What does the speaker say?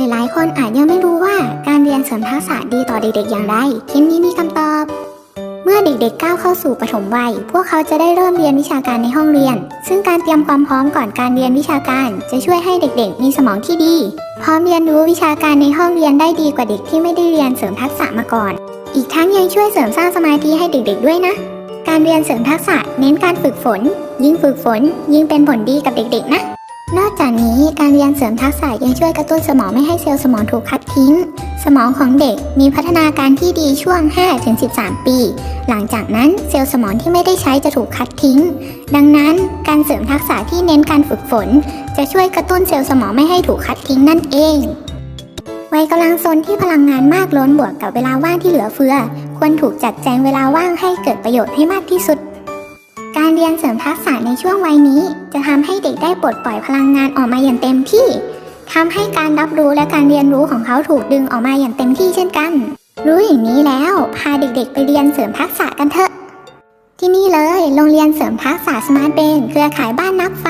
หลายๆ คนอาจยังไม่รู้ว่าการเรียนเสริมทักษะดีต่อเด็กๆอย่างไรคลิปนี้มีคำตอบ เมื่อเด็กๆก้าวเข้าสู่ปฐมวัย พวกเขาจะได้เริ่มเรียนวิชาการในห้องเรียน ซึ่งการเตรียมความพร้อมก่อนการเรียนวิชาการ จะช่วยให้เด็กๆ มีสมองที่ดี พร้อมเรียนรู้วิชาการในห้องเรียนได้ดีกว่าเด็กที่ไม่ได้เรียนเสริมทักษะมาก่อน อีกทั้งยังช่วยเสริมสร้างสมาธิให้เด็กๆ ด้วยนะการเรียนเสริมทักษะเน้นการฝึกฝน ยิ่งฝึกฝน ยิ่งเป็นผลดีกับเด็กๆ นะ นอกจากนี้การเรียนเสริมทักษะยังช่วยกระตุ้นสมองไม่ให้เซลล์สมองถูกคัดทิ้ง สมองของเด็กมีพัฒนาการที่ดีช่วง 5-13 ปี หลังจากนั้นเซลล์สมองที่ไม่ได้ใช้จะถูกคัดทิ้ง ดังนั้นการเสริมทักษะที่เน้นการฝึกฝน จะช่วยกระตุ้นเซลล์สมองไม่ให้ถูกคัดทิ้งนั่นเองวัยกำลังซนที่พลังงานมากล้นบวกกับเวลาว่างที่เหลือเฟือ ควรถูกจัดแจงเวลาว่างให้เกิดประโยชน์ให้มากที่สุด การเรียนเสริมทักษะในช่วงวัยนี้ จะทำให้ ปลดปล่อยพลังงานออกมาอย่างเต็มที่ทำให้การรับรู้และการเรียนรู้ของเขาถูกดึงออกมาอย่างเต็มที่เช่นกัน รู้อย่างนี้แล้วพาเด็กๆ ไปเรียนเสริมทักษะกันเถอะ ที่นี่เลย โรงเรียนเสริมทักษะสมาร์ทเบนเครือข่ายบ้านนักฟัน